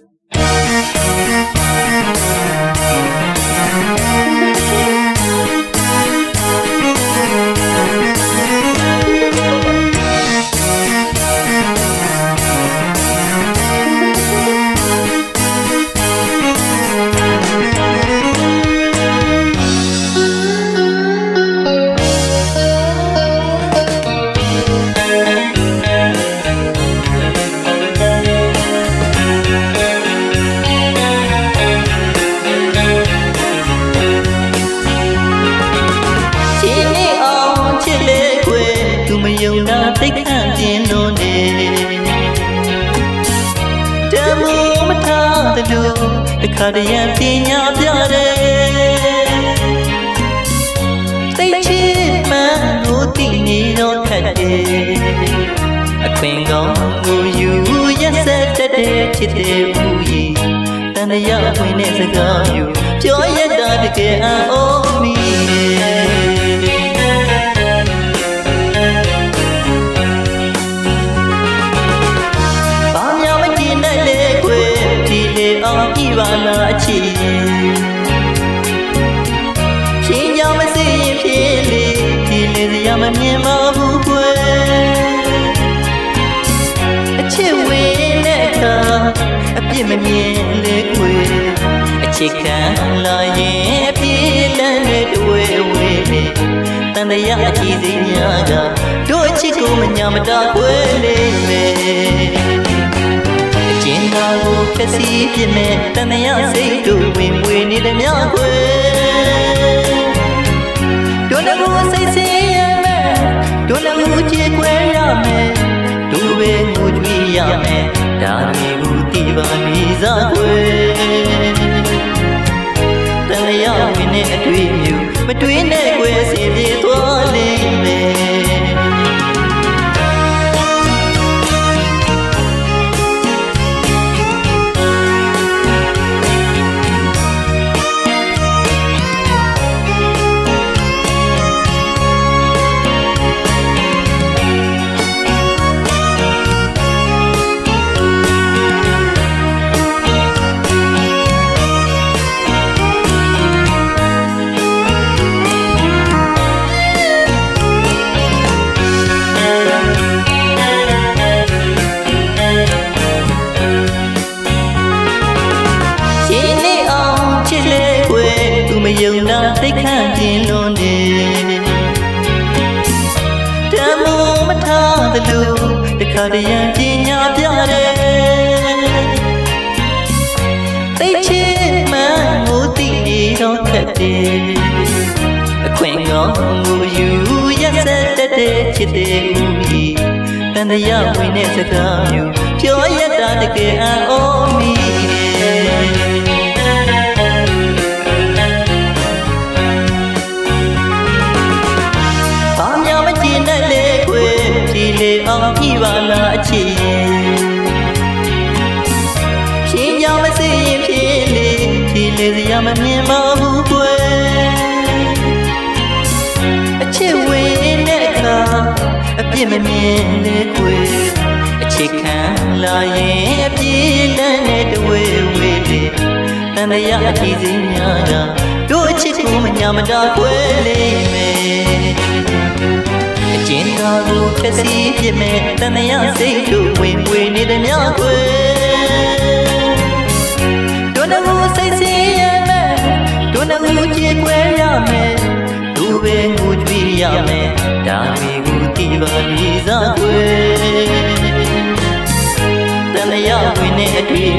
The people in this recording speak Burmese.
Yeah. တဲ့လူတခါတည်းရပညာပြတယ်သိချစ်မှန်ကိုတည်နေတော့ခက်တယ်အခွင့်ကောင်းကိုယူရက်ဆက်တတ်တဲ့ချစ်တဲ့ဘူးကြီးတန်တရားဝင်တဲ့စကားယူပြောရတာတကယ်အံ့ဩမိတယ် ချီရှင်ကြောင့်မစိရင်ဖြစ်လေဒီလေစရာမမြင်ပါဘူးခွေအချစ်ဝင်တဲ့အခါအပြစ်မမြင်လေခွေအချစ်ခံလာရင်အပြစ်လန်းတဲ့တွေ့ဝေးလေတန်တရားအကြည့်စိများကတို့အချစ်ကိုမညာမတာခွေလေးလေအကျဉ်းသားကို ဖျက်ဆီးပြစ်မဲ့တမယစိတ်တို့ဝင်မွေနေတဲ့မြခွေတို့လည်းကိုစိတ်ဆင်းရမယ်တို့လည်းကိုကြည်ခွဲရမယ်တို့ပဲငိုကြွေးရမယ်ဒါတွေကိုတိပါမိစားခွေတမယဝင်တဲ့အတွေ့အမြူမတွေ့နဲ့ခွေစီ သူမယုံတာသိခန့်ပြင်းလွန်နေတမောမထားသလိုတခါတရံပညာပြတယ်သိချစ်မှန်ကိုသိနေတော့ခက်တယ်အခွင့်ကောင်းကိုယူရက်ဆက်တတ်တဲ့ချစ်တဲ့ဦးကြီးတန်တရားဝင်တဲ့စကားမျိုးပြောရတာတကယ်အံ့ လားအချီရှင်ကြောင့်မစိရင်ဖြစ်လေဒီလေစရာမမြင်ပါဘူးကွယ်အချစ်ဝင်တဲ့အခါအပြစ်မမြင်လေကွယ်အချစ်ခံလာရင်အပြစ်လန်းတဲ့တဝေဝေလေတန်တရားအကြည့်စင်းများကတို့အချစ်ကိုမညာမတာကွယ်လိ ကိုဖျက်ဆီးပြစ်မဲ့တမယစိတ်တို့ဝင်ပွေနေတဲ့မြခွေတို့နှမှုစိတ်ဆင်းရမယ်တို့နှမှုကြည်ခွဲရမယ်တို့ပဲငိုကြွေးရမယ်ဒါတွေကိုတိပါလိစားခွေတမယဝင်တဲ့အတွေ့